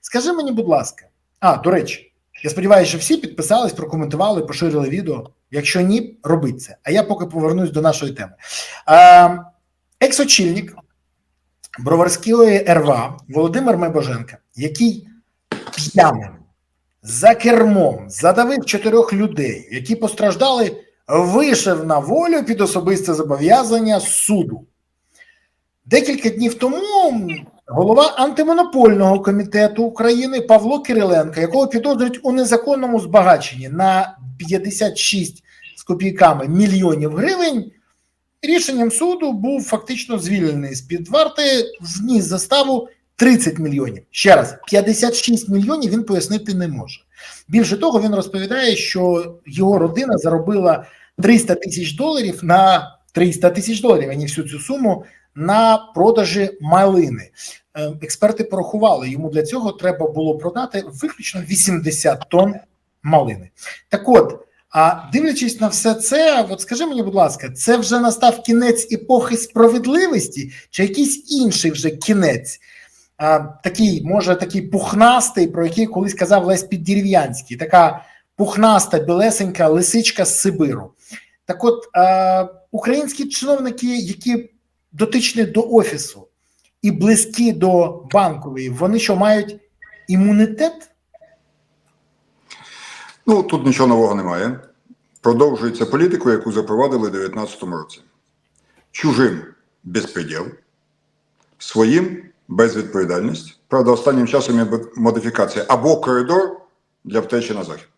Скажи мені, будь ласка, а до речі, я сподіваюся, що всі підписались, прокоментували, поширили відео. Якщо ні, робіть це. А я поки повернусь до нашої теми. Екс-очільник Броварської РВА Володимир Майбоженка, який п'яним за кермом задавив чотирьох людей, які постраждали, вийшов на волю під особисте зобов'язання суду. Декілька днів тому голова антимонопольного комітету України Павло Кириленко, якого підозрюють у незаконному збагаченні на 56 з копійками мільйонів гривень, рішенням суду був фактично звільнений з під варти, вніс заставу 30 мільйонів. Ще раз, 56 мільйонів він пояснити не може. Більше того, він розповідає, що його родина заробила 300 тисяч доларів на 300 тисяч доларів, а всю цю суму на продажі малини. Е, Експерти порахували, йому для цього треба було продати виключно 80 тонн малини. Так от, а дивлячись на все це, от скажи мені, будь ласка, це вже настав кінець епохи справедливості, чи якийсь інший вже кінець? А, такий, може, такий пухнастий, про який колись казав Лесь Піддерев'янський, така пухнаста, білесенька лисичка з Сибиру. Так от, а, українські чиновники, які дотичні до офісу і близькі до банкової, вони що мають імунітет? Ну тут нічого нового немає. Продовжується політику, яку запровадили у 2019 році. Чужим безпреділ, своїм безвідповідальність. Правда, останнім часом є модифікація або коридор для втечі на захід.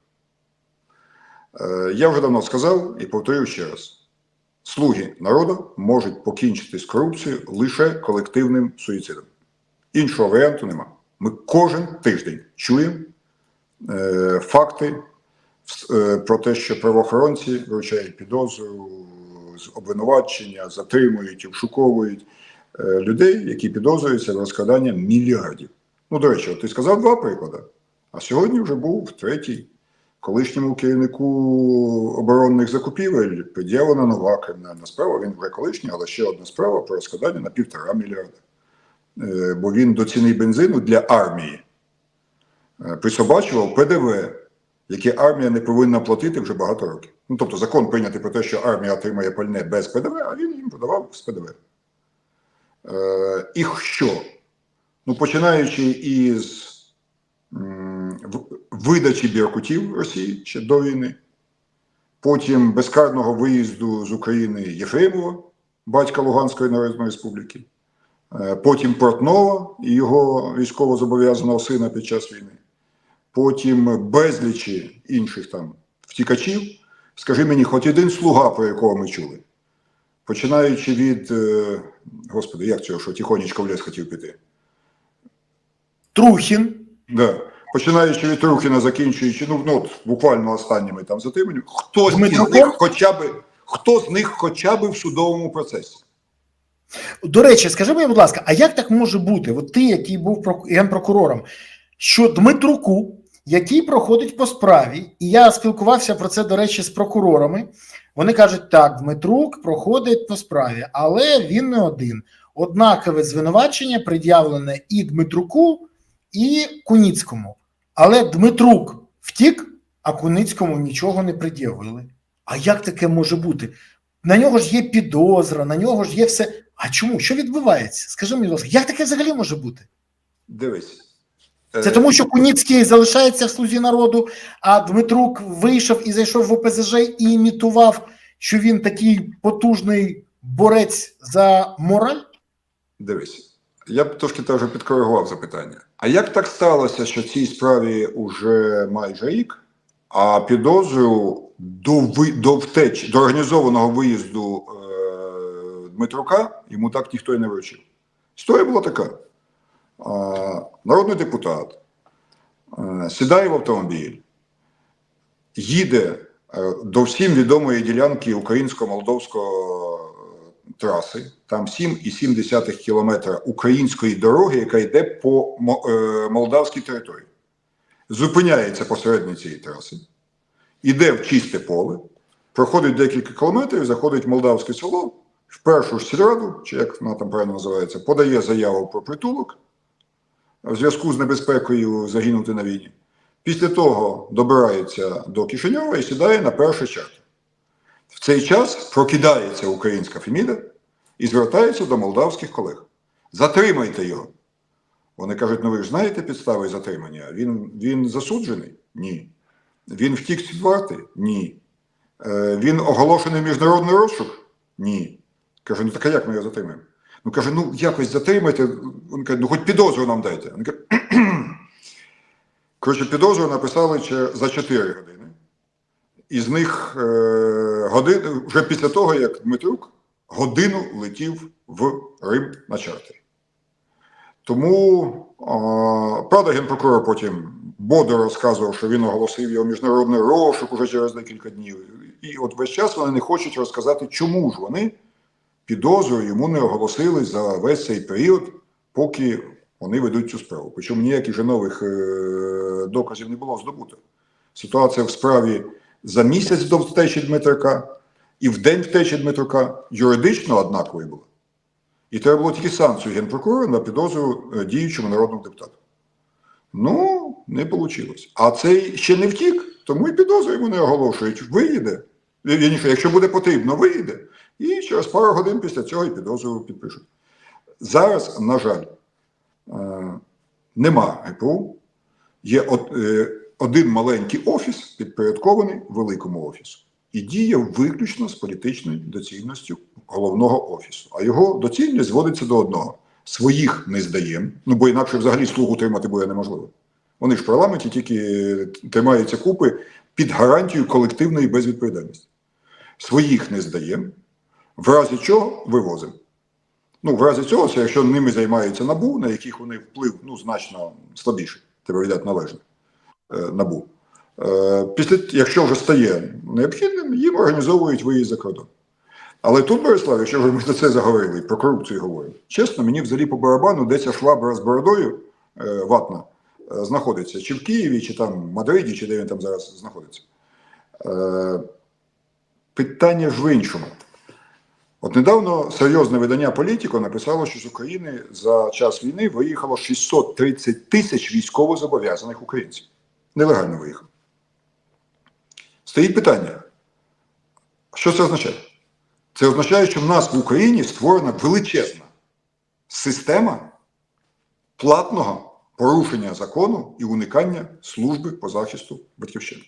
Е, я вже давно сказав і повторюю ще раз: слуги народу можуть покінчити з корупцією лише колективним суїцидом. Іншого варіанту нема. Ми кожен тиждень чуємо е, факти е, про те, що правоохоронці вручають підозру з обвинувачення, затримують і вшуковують е, людей, які підозрюються в розкраданні мільярдів. Ну, до речі, от ти сказав два приклади, а сьогодні вже був третій. Колишньому керівнику оборонних закупівель пред'явлена нова кримінальна справа. Він вже колишній, але ще одна справа про розкладання на півтора мільярда. Е, Бо він до ціни бензину для армії е, присобачував ПДВ, яке армія не повинна платити вже багато років. Ну тобто закон прийнятий про те, що армія отримає пальне без ПДВ, а він їм продавав з ПДВ. Е, І що? Ну, починаючи із видачі біркутів Росії ще до війни, потім безкарного виїзду з України Єфремова, батька Луганської Народної Республіки, е, потім Портнова і його військово зобов'язаного сина під час війни, потім безлічі інших там втікачів. Скажи мені, хоч один слуга, про якого ми чули, починаючи від, е, господи, як цього, що тихонечко в ліс хотів піти. Трухін, Да. Починаючи від Рухіна, закінчуючи, ну, ну буквально останніми там затриманнями, хто з них хоча б хто з них хоча б в судовому процесі? До речі, скажи мені, будь ласка, а як так може бути? От ти, який був прок- генпрокурором, що Дмитруку, який проходить по справі, і я спілкувався про це, до речі, з прокурорами. Вони кажуть, так, Дмитрук проходить по справі, але він не один. Однакове звинувачення пред'явлене і Дмитруку, і Куніцькому. Але Дмитрук втік, а Куницькому нічого не пред'явили. А як таке може бути? На нього ж є підозра, на нього ж є все. А чому? Що відбувається? Скажи мені, будь ласка, як таке взагалі може бути? Дивись. Це Е, тому, що Куніцький залишається в слузі народу, а Дмитрук вийшов і зайшов в ОПЗЖ і імітував, що він такий потужний борець за мораль? Дивись. Я б трошки теж підкоригував запитання. А як так сталося, що цій справі уже майже рік, а підозру до, ви, до втеч, до організованого виїзду е, Дмитрука йому так ніхто і не вручив? Історія була така. А, народний депутат е, сідає в автомобіль, їде е, до всім відомої ділянки українсько-молдовського траси, там 7,7 кілометра української дороги, яка йде по е, молдавській території. Зупиняється посередині цієї траси, іде в чисте поле, проходить декілька кілометрів, заходить в молдавське село, в першу ж сільраду, чи як вона там правильно називається, подає заяву про притулок, в зв'язку з небезпекою загинути на війні. Після того добирається до Кишиньова і сідає на перший чартер. В цей час прокидається українська Феміда і звертається до молдавських колег. Затримайте його. Вони кажуть: ну ви ж знаєте підстави затримання? Він, він засуджений? Ні. Він втік з варти? Ні. Е, він оголошений в міжнародний розшук? Ні. Каже, ну так а як ми його затримаємо? Ну каже, ну якось затримайте. Він каже, ну хоч підозру нам дайте. Він каже, Коротше, підозру написали за 4 години. Із них е, годин, вже після того, як Дмитрук годину летів в Рим на чартері. Тому, правда, генпрокурор потім бодро розказував, що він оголосив його міжнародний розшук уже через декілька днів. І от весь час вони не хочуть розказати, чому ж вони підозру йому не оголосили за весь цей період, поки вони ведуть цю справу. Причому ніяких же нових е, доказів не було здобуто. Ситуація в справі за місяць до втечі Дмитрука і в день втечі Дмитрука юридично однаковою була. І треба було тільки санкцію генпрокурора на підозру е, діючому народному депутату. Ну, не вийшло. А цей ще не втік, тому і підозру йому не оголошують. Виїде. Якщо буде потрібно, виїде. І через пару годин після цього і підозру підпишуть. Зараз, на жаль, е, нема ГПУ. Є е, один маленький офіс, підпорядкований великому офісу, і діє виключно з політичною доцільністю головного офісу. А його доцільність зводиться до одного: своїх не здаємо, ну бо інакше взагалі слугу тримати буде неможливо. Вони ж в парламенті тільки тримаються купи під гарантією колективної безвідповідальності. Своїх не здаємо, в разі чого вивозимо. Ну, в разі цього, якщо ними займаються набу, на яких вони вплив ну, значно слабіший, треба віддати належне е, набу. Е, після, якщо вже стає необхідним, їм організовують виїзд за кордон. Але тут, Борислав, якщо вже ми за це заговорили, про корупцію говоримо, чесно, мені взагалі по барабану, де ця швабра з бородою е, ватна е, знаходиться, чи в Києві, чи там в Мадриді, чи де він там зараз знаходиться. Питання ж в іншому. От недавно серйозне видання Політіко написало, що з України за час війни виїхало 630 тисяч військовозобов'язаних українців. Нелегально виїхали. Стоїть питання. Що це означає? Це означає, що в нас в Україні створена величезна система платного порушення закону і уникання служби по захисту батьківщини.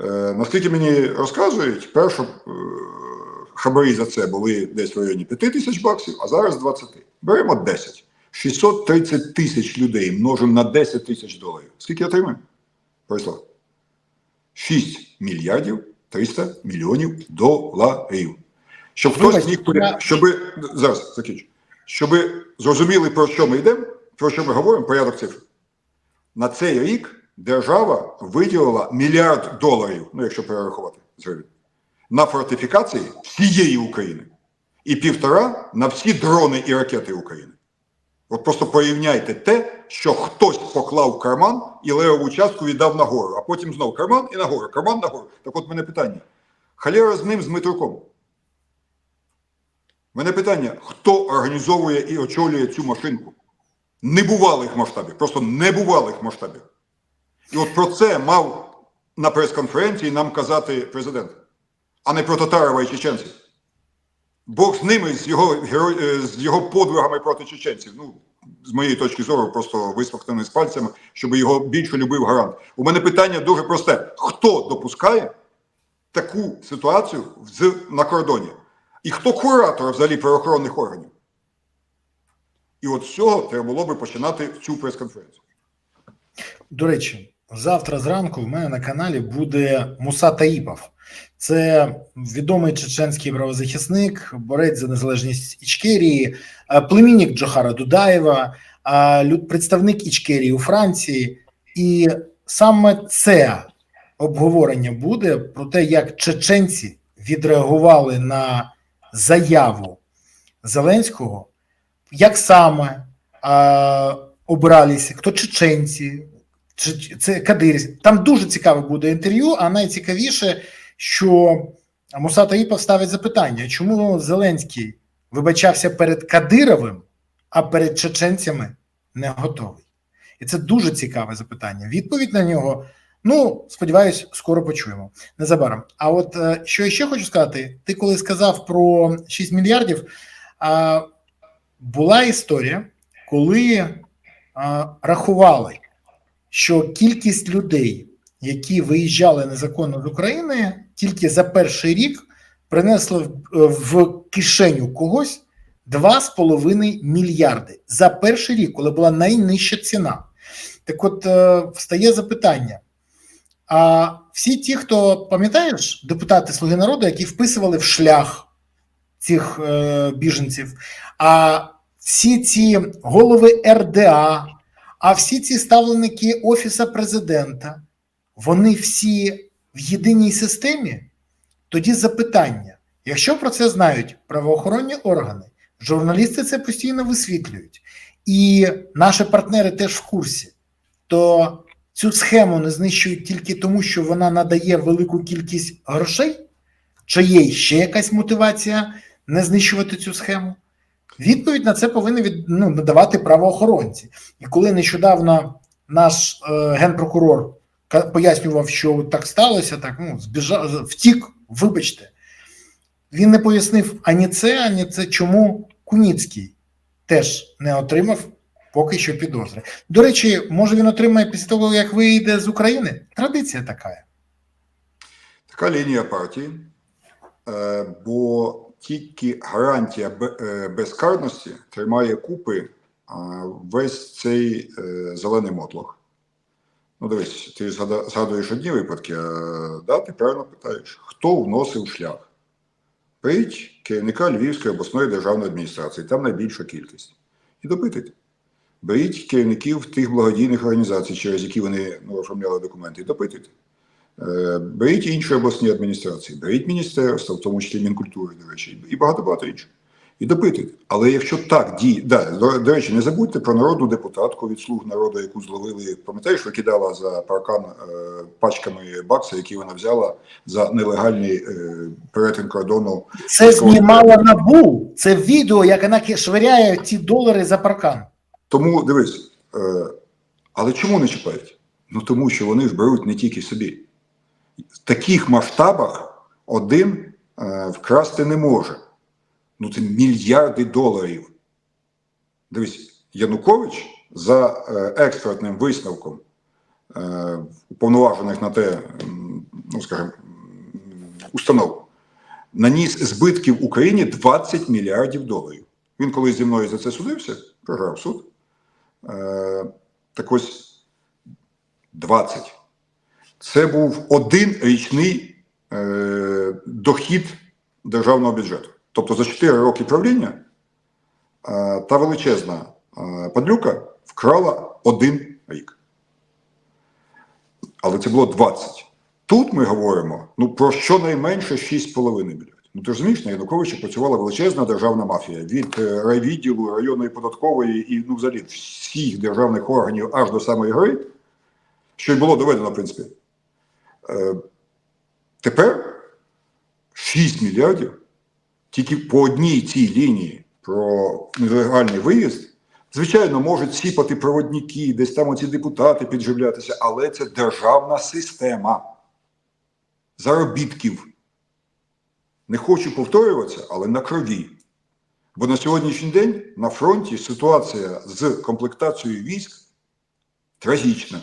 Е, наскільки мені розказують, першу е, хабарі за це були десь в районі 5 тисяч баксів, а зараз 20. Беремо 10. 630 тисяч людей множимо на 10 тисяч доларів. Скільки отримаємо? Борислав? 6 мільярдів 300 мільйонів доларів. Щоб хтось міг я- щоби зараз закінчу. Щоби зрозуміли, про що ми йдемо, про що ми говоримо, порядок цифр. На цей рік держава виділила мільярд доларів, ну якщо перерахувати з на фортифікації всієї України і півтора на всі дрони і ракети України. От просто порівняйте те, що хтось поклав карман і левову частку віддав нагору, а потім знов карман і нагору, карман нагору. Так от мене питання. Халєра з ним з Дмитруком. Мене питання: хто організовує і очолює цю машинку? Небувалих масштабів, просто небувалих масштабів. І от про це мав на прес-конференції нам казати президент, а не про Татарова і чеченців. Бог з ними, з його, е, з його подвигами проти чеченців. Ну, з моєї точки зору, просто висмоктаний з пальцями, щоб його більше любив гарант. У мене питання дуже просте: хто допускає таку ситуацію з, на кордоні? І хто куратор взагалі правоохоронних органів? І от з цього треба було би починати цю прес-конференцію. До речі, завтра зранку в мене на каналі буде Муса Таїпов. Це відомий чеченський правозахисник, борець за незалежність Ічкерії, племінник Джохара Дудаєва, е, представник Ічкерії у Франції. І саме це обговорення буде про те, як чеченці відреагували на заяву Зеленського, як саме е, обиралися, хто чеченці, це Кадирів. Там дуже цікаве буде інтерв'ю, а найцікавіше, що Муса Таїпов ставить запитання, чому Зеленський вибачався перед Кадировим, а перед чеченцями не готовий? І це дуже цікаве запитання. Відповідь на нього, ну сподіваюсь, скоро почуємо незабаром. А от е, що я ще хочу сказати: ти коли сказав про 6 мільярдів, була історія, коли рахували, що кількість людей, які виїжджали незаконно з України, тільки за перший рік принесли в, кишеню когось 2,5 мільярди за перший рік, коли була найнижча ціна. Так от е, встає запитання. А всі ті, хто пам'ятаєш, депутати Слуги народу, які вписували в шлях цих е, біженців, а всі ці голови РДА, а всі ці ставленики Офіса президента, вони всі в єдиній системі? Тоді запитання: якщо про це знають правоохоронні органи, журналісти це постійно висвітлюють, і наші партнери теж в курсі, то цю схему не знищують тільки тому, що вона надає велику кількість грошей, чи є ще якась мотивація не знищувати цю схему? Відповідь на це повинні від, ну, надавати правоохоронці. І коли нещодавно наш е, генпрокурор пояснював, що так сталося, так ну, збіжав, втік, вибачте, він не пояснив ані це, ані це, чому Куніцький теж не отримав поки що підозри. До речі, може він отримає після того, як вийде з України? Традиція така. Така лінія партії, е, бо тільки гарантія е, безкарності тримає купи весь цей е, зелений мотлох. Ну, дивись, ти згадуєш одні випадки, а да, ти правильно питаєш, хто вносив шлях? Беріть керівника Львівської обласної державної адміністрації, там найбільша кількість. І допитуйте. Беріть керівників тих благодійних організацій, через які вони ну, оформляли документи, і допитуйте. Е, Беріть інші обласні адміністрації, беріть міністерства, в тому числі Мінкультури, до речі, і багато-багато інших. І допитуйте. Але якщо так діє, да, до, до речі, не забудьте про народну депутатку від слуг народу, яку зловили, пам'ятаєш, викидала за паркан е, пачками баксів, які вона взяла за нелегальний е, перетин кордону. Це знімала набу. Це відео, як вона швиряє ці долари за паркан. Тому дивись, е, але чому не чіпають? Ну тому що вони ж беруть не тільки собі. В таких масштабах один е, вкрасти не може. Ну це мільярди доларів. Дивись, Янукович за е, експертним висновком е, уповноважених на те, ну скажімо, установ, наніс збитків Україні 20 мільярдів доларів. Він колись зі мною за це судився, програв суд. Е, так ось 20. Це був один річний е, дохід державного бюджету. Тобто за 4 роки правління е, та величезна е, падлюка вкрала один рік. Але це було 20. Тут ми говоримо ну, про щонайменше 6,5 мільярдів. Ну ти розумієш, на Януковича працювала величезна державна мафія від е, райвідділу, районної податкової і ну, взагалі всіх державних органів аж до самої гори, що й було доведено, в принципі. Тепер 6 мільярдів тільки по одній цій лінії про нелегальний виїзд. Звичайно, можуть сіпати проводники, десь там оці депутати підживлятися, але це державна система заробітків. Не хочу повторюватися, але на крові. Бо на сьогоднішній день на фронті ситуація з комплектацією військ трагічна.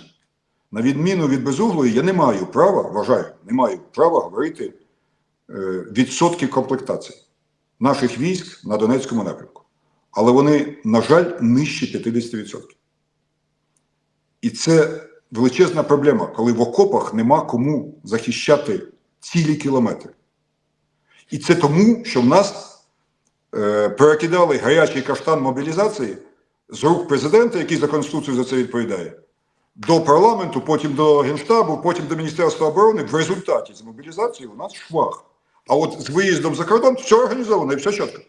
На відміну від безуглої, я не маю права, вважаю, не маю права говорити е, відсотки комплектації наших військ на Донецькому напрямку. Але вони, на жаль, нижче 50%. І це величезна проблема, коли в окопах нема кому захищати цілі кілометри. І це тому, що в нас е, перекидали гарячий каштан мобілізації з рук президента, який за Конституцію за це відповідає, до парламенту, потім до Генштабу, потім до Міністерства оборони. В результаті з мобілізацією у нас швах. А от з виїздом за кордон все організовано і все чітко.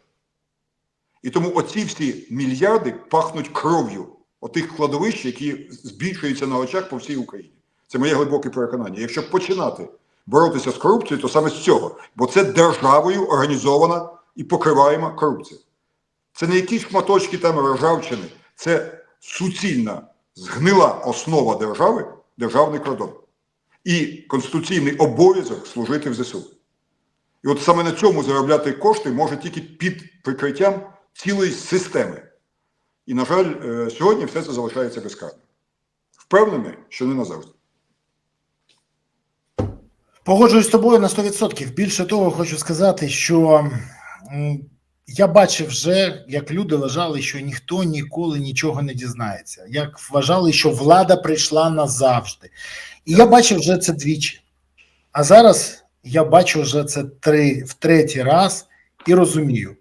І тому оці всі мільярди пахнуть кров'ю отих кладовищ, які збільшуються на очах по всій Україні. Це моє глибоке переконання. Якщо починати боротися з корупцією, то саме з цього. Бо це державою організована і покриваєма корупція. Це не якісь шматочки там ржавчини, це суцільна згнила основа держави державний кордон і конституційний обов'язок служити в ЗСУ. І от саме на цьому заробляти кошти може тільки під прикриттям цілої системи. І, на жаль, е, сьогодні все це залишається безкарним. Впевнений, що не назавжди. Погоджуюсь з тобою на 100%. Більше того, хочу сказати, що я бачив вже, як люди вважали, що ніхто ніколи нічого не дізнається, як вважали, що влада прийшла назавжди. І я бачив вже це двічі. А зараз я бачу вже це три, в третій раз і розумію.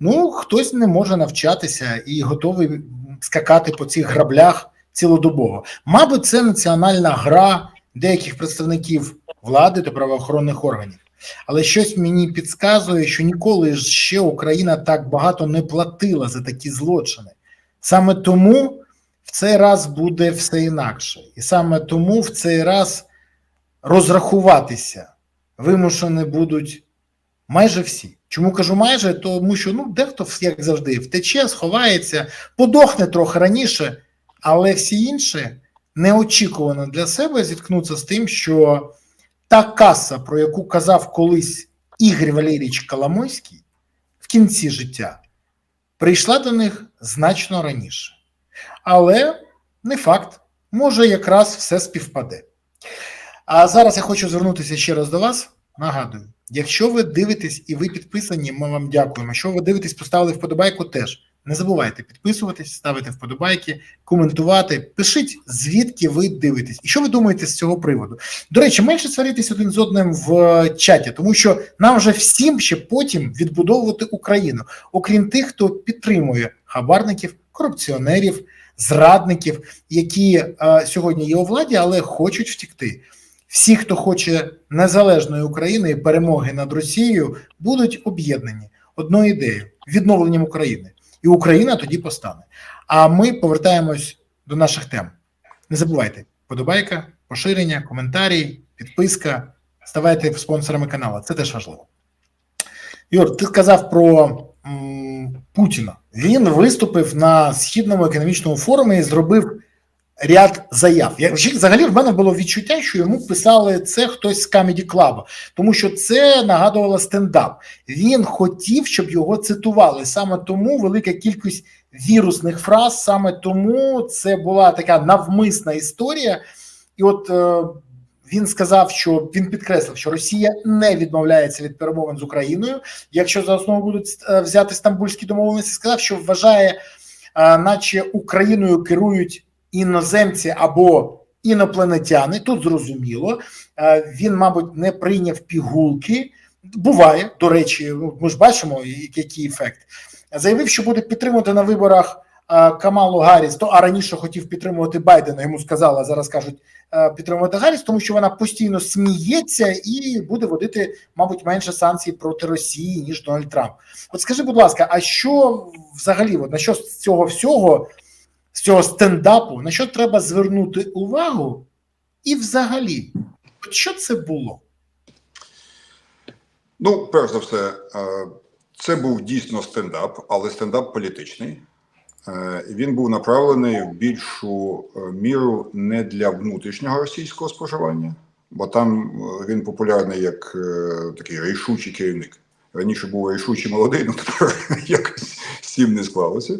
Ну, хтось не може навчатися і готовий скакати по цих граблях цілодобово. Мабуть, це національна гра деяких представників влади та правоохоронних органів. Але щось мені підказує, що ніколи ще Україна так багато не платила за такі злочини. Саме тому в цей раз буде все інакше. І саме тому в цей раз розрахуватися вимушені будуть майже всі. Чому кажу майже? Тому що ну, дехто, як завжди, втече, сховається, подохне трохи раніше, але всі інші неочікувано для себе зіткнуться з тим, що та каса, про яку казав колись Ігор Валерійович Коломойський в кінці життя, прийшла до них значно раніше. Але не факт, може, якраз все співпаде. А зараз я хочу звернутися ще раз до вас. Нагадую, якщо ви дивитесь і ви підписані, ми вам дякуємо. Якщо ви дивитесь, поставили вподобайку, теж не забувайте підписуватись, ставити вподобайки, коментувати. Пишіть, звідки ви дивитесь, і що ви думаєте з цього приводу. До речі, менше сваритись один з одним в чаті, тому що нам вже всім ще потім відбудовувати Україну, окрім тих, хто підтримує хабарників, корупціонерів, зрадників, які е, сьогодні є у владі, але хочуть втікти. Всі, хто хоче незалежної України і перемоги над Росією, будуть об'єднані одною ідеєю відновленням України, і Україна тоді постане. А ми повертаємось до наших тем. Не забувайте: подобайка, поширення, коментарі, підписка. Ставайте спонсорами каналу. Це теж важливо. Юр, ти сказав про м, Путіна. Він виступив на східному економічному форумі і зробив ряд заяв. Я, взагалі в мене було відчуття, що йому писали це хтось з Comedy Club, тому що це нагадувало стендап. Він хотів, щоб його цитували. Саме тому велика кількість вірусних фраз, саме тому це була така навмисна історія. І от е, він сказав, що він підкреслив, що Росія не відмовляється від перемовин з Україною. Якщо за основу будуть е, взяти стамбульські домовленості, сказав, що вважає, е, наче Україною керують іноземці або інопланетяни. Тут зрозуміло, Е, він, мабуть, не прийняв пігулки. Буває, до речі, ну, ми ж бачимо, який ефект. Заявив, що буде підтримувати на виборах е, Камалу Гарріс, то а раніше хотів підтримувати Байдена. Йому сказали, а зараз кажуть е, підтримувати Гарріс, тому що вона постійно сміється і буде водити, мабуть, менше санкцій проти Росії ніж Дональд Трамп. От скажи, будь ласка, а що взагалі на що з цього всього, з цього стендапу, на що треба звернути увагу? І взагалі, що це було? Ну, перш за все, е, це був дійсно стендап, але стендап політичний. Е, Він був направлений в більшу е, міру не для внутрішнього російського споживання, бо там він популярний як такий рішучий керівник. Раніше був рішучий молодий, ну тепер якось з не склалося.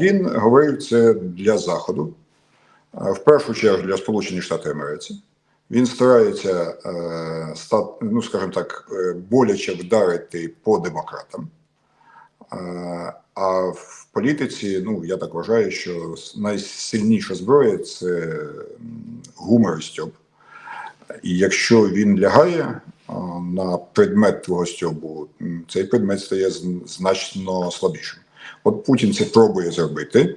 Він говорив це для Заходу, в першу чергу для Сполучених Штатів Америки. Він старається, е, ну скажімо так, е, боляче вдарити по демократам. А в політиці, ну я так вважаю, що найсильніша зброя це гумор і стьоп. І якщо він лягає на предмет твого стьобу, цей предмет стає значно слабішим. От Путін це пробує зробити,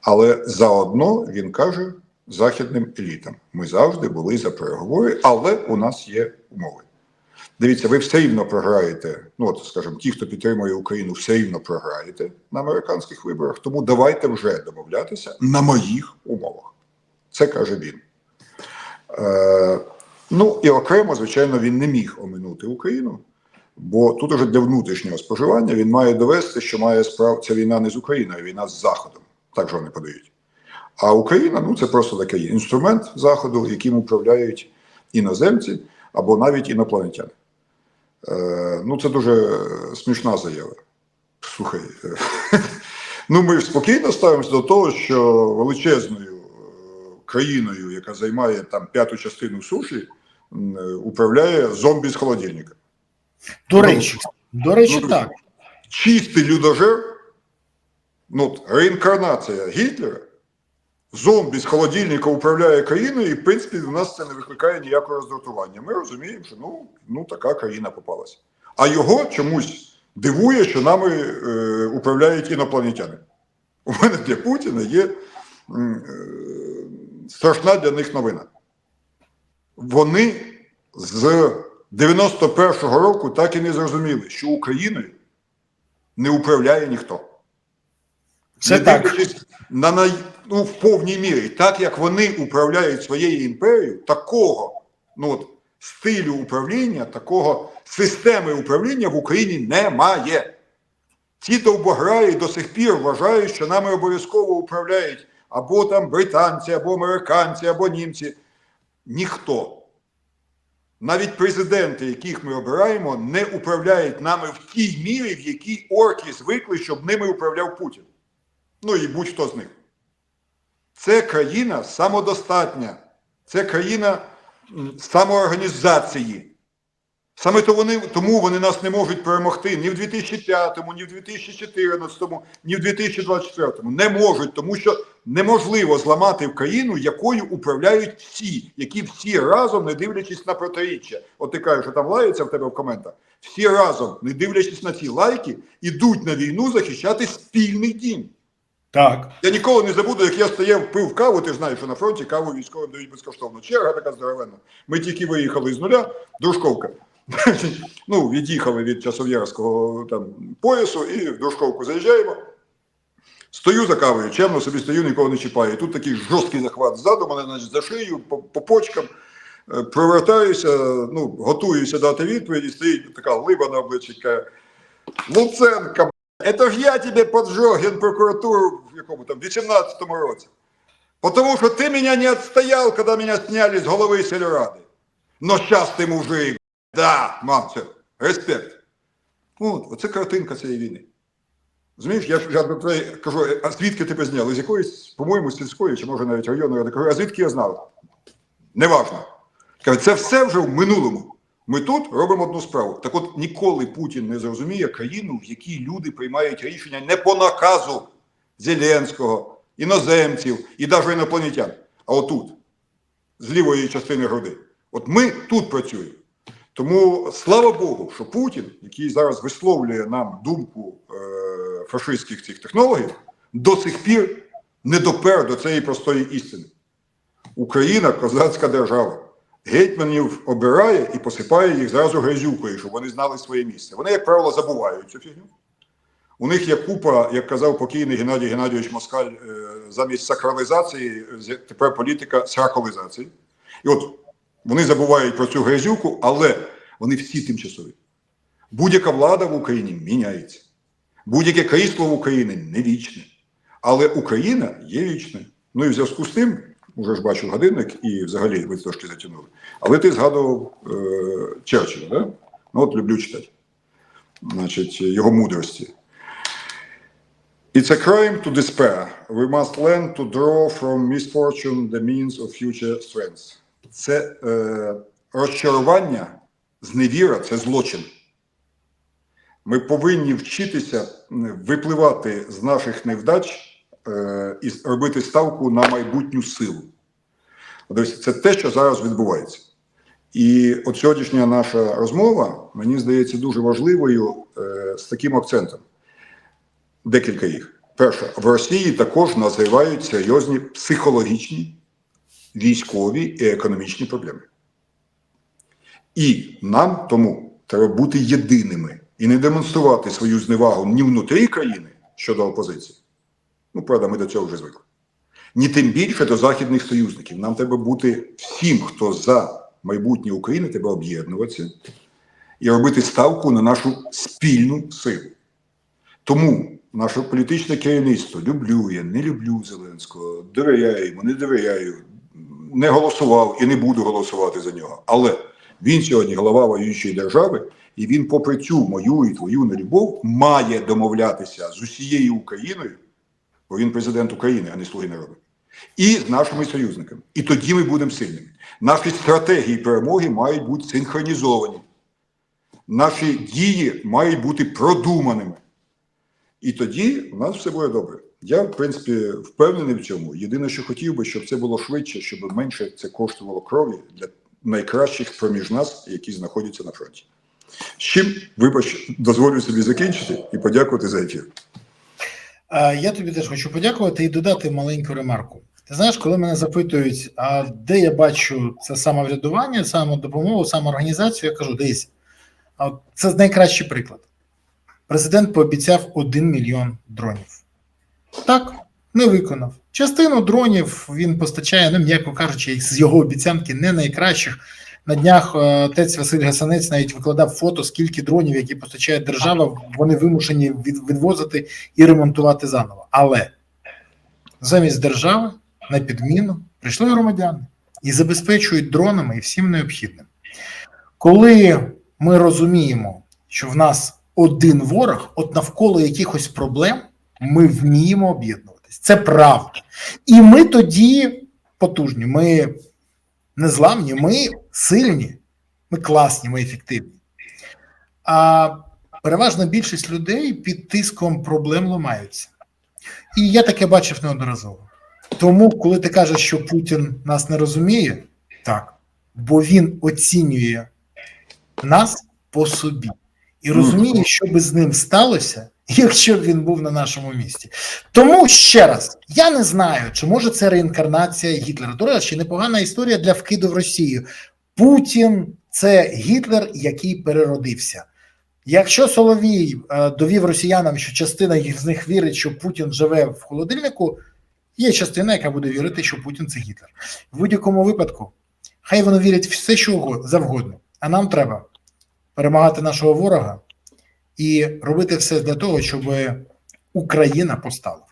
але заодно він каже західним елітам: ми завжди були за переговори, але у нас є умови. Дивіться, ви все рівно програєте. Ну, от, скажімо, ті, хто підтримує Україну, все рівно програєте на американських виборах. Тому давайте вже домовлятися на моїх умовах. Це каже він. Е, ну і окремо, звичайно, він не міг оминути Україну, бо тут уже для внутрішнього споживання він має довести, що має справ ця війна не з Україною, а війна з Заходом. Так же вони подають. А Україна ну це просто такий інструмент Заходу, яким управляють іноземці або навіть інопланетяни. Е, ну, це дуже смішна заява. Слухай, е, ну ми спокійно ставимося до того, що величезною е, країною, яка займає там п'яту частину суші, е, управляє зомбі з холодильника. До речі, до речі, Ну, так. Чистий людожер, ну, реінкарнація Гітлера, зомбі з холодильника управляє країною, і, в принципі, у нас це не викликає ніякого роздратування. Ми розуміємо, що ну, ну така країна попалася. А його чомусь дивує, що нами е, управляють інопланетяни. У мене для Путіна є е, страшна для них новина. Вони з 91-го року так і не зрозуміли, що Україною не управляє ніхто. Це Не так. На най... ну, в повній мірі, так як вони управляють своєю імперією, такого ну, от, стилю управління, такого системи управління в Україні немає. Ті довбограї до сих пір вважають, що нами обов'язково управляють або там британці, або американці, або німці. Ніхто. Навіть президенти, яких ми обираємо, не управляють нами в тій мірі, в якій орки звикли, щоб ними управляв Путін. Ну і будь-хто з них. Це країна самодостатня, це країна самоорганізації. Саме то вони, тому вони нас не можуть перемогти ні в 2005, ні в 2014, ні в 2024. Не можуть, тому що неможливо зламати в країну, якою управляють всі, які всі разом, не дивлячись на протиріччя. От ти кажеш, що там лаються в тебе в коментах. Всі разом, не дивлячись на ці лайки, ідуть на війну захищати спільний дім. Так. Я ніколи не забуду, як я стояв, пив каву. Ти ж знаєш, що на фронті каву військовим дають безкоштовно. Черга така здоровенна. Ми тільки виїхали з нуля, дружковка. ну, від'їхали від часов'ярського там поясу і в дружковку заїжджаємо. Стою за кавою, чемно собі стою, нікого не чіпаю. І тут такий жорсткий захват ззаду, мене значить, за шию, по, по почкам. Е, Провертаюся, ну, готуюся дати відповідь, і стоїть така либа на обличчі, каже, Луценко, это ж я тебе поджег генпрокуратуру в якому там, 18 році. Потому что ты меня не отстоял, когда меня сняли с головы сельрады. Но сейчас ты мужик. Да, мам, все, респект. От, оце картинка цієї війни. Розумієш, я ж до тебе кажу, а звідки тебе зняли? З якоїсь, по-моєму, сільської, чи може навіть районної ради. Кажу, а звідки я знав? Неважно. Кажу, це все вже в минулому. Ми тут робимо одну справу. Так от ніколи Путін не зрозуміє країну, в якій люди приймають рішення не по наказу Зеленського, іноземців і навіть інопланетян, а отут, з лівої частини груди. От ми тут працюємо. Тому слава Богу, що Путін, який зараз висловлює нам думку е, фашистських цих технологів, до сих пір не допер до цієї простої істини. Україна козацька держава. Гетьманів обирає і посипає їх зразу грязюкою, щоб вони знали своє місце. Вони, як правило, забувають цю фігню. У них є купа, як казав покійний Геннадій Геннадійович Москаль, е, замість сакралізації, тепер політика сраколізації. І от вони забувають про цю грязюку, але вони всі тимчасові. Будь-яка влада в Україні міняється. Будь-яке крісло в Україні не вічне. Але Україна є вічною. Ну і в зв'язку з тим, уже ж бачу годинник, і взагалі ви трошки затягнули. Але ти згадував е, Черчилля, да? Ну от люблю читати. Значить, його мудрості. It's a crime to despair. We must learn to draw from misfortune the means of future strength. Це е, розчарування, зневіра це злочин. Ми повинні вчитися випливати з наших невдач е, і робити ставку на майбутню силу. Це те, що зараз відбувається. І от сьогоднішня наша розмова, мені здається, дуже важливою е, з таким акцентом. Декілька їх. Перше, в Росії також називають серйозні психологічні, військові і економічні проблеми. І нам тому треба бути єдиними і не демонструвати свою зневагу ні внутрі країни щодо опозиції. Ну, правда, ми до цього вже звикли. Ні тим більше до західних союзників. Нам треба бути всім, хто за майбутнє України, треба об'єднуватися і робити ставку на нашу спільну силу. Тому наше політичне керівництво люблю я, не люблю Зеленського, довіряю йому, не довіряю, не голосував і не буду голосувати за нього. Але він сьогодні голова воюючої держави, і він, попри цю мою і твою нелюбов, має домовлятися з усією Україною, бо він президент України, а не слуги народу, і з нашими союзниками. І тоді ми будемо сильними. Наші стратегії перемоги мають бути синхронізовані. Наші дії мають бути продуманими. І тоді у нас все буде добре. Я, в принципі, впевнений в цьому. Єдине, що хотів би, щоб це було швидше, щоб менше це коштувало крові для найкращих проміж нас, які знаходяться на фронті. З чим, вибач, дозволю собі закінчити і подякувати за ефір. Е, Я тобі теж хочу подякувати і додати маленьку ремарку. Ти знаєш, коли мене запитують, а де я бачу це самоврядування, самодопомогу, самоорганізацію, я кажу, дивись, це найкращий приклад. Президент пообіцяв 1 мільйон дронів. Так, не виконав. Частину дронів він постачає, ну, м'яко кажучи, з його обіцянки не найкращих. На днях е, отець Василь Гасанець навіть викладав фото, скільки дронів, які постачає держава, вони вимушені відвозити і ремонтувати заново. Але замість держави на підміну прийшли громадяни і забезпечують дронами і всім необхідним. Коли ми розуміємо, що в нас один ворог, от навколо якихось проблем, ми вміємо об'єднуватись. Це правда. І ми тоді потужні, ми не зламні, ми сильні, ми класні, ми ефективні. А переважна більшість людей під тиском проблем ламаються. І я таке бачив неодноразово. Тому, коли ти кажеш, що Путін нас не розуміє, так, бо він оцінює нас по собі і розуміє, що би з ним сталося, якщо б він був на нашому місці. Тому ще раз, я не знаю, чи може це реінкарнація Гітлера. До речі, непогана історія для вкиду в Росію. Путін це Гітлер, який переродився. Якщо Соловій е, довів росіянам, що частина з них вірить, що Путін живе в холодильнику, є частина, яка буде вірити, що Путін це Гітлер. В будь-якому випадку, хай вони вірять все, що завгодно. А нам треба перемагати нашого ворога і робити все для того, щоб Україна постала.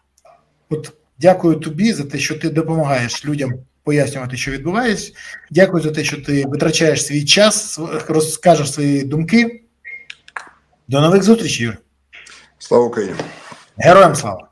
От дякую тобі за те, що ти допомагаєш людям пояснювати, що відбувається. Дякую за те, що ти витрачаєш свій час, розкажеш свої думки. До нових зустрічей, Юр. Слава Україні! Героям слава!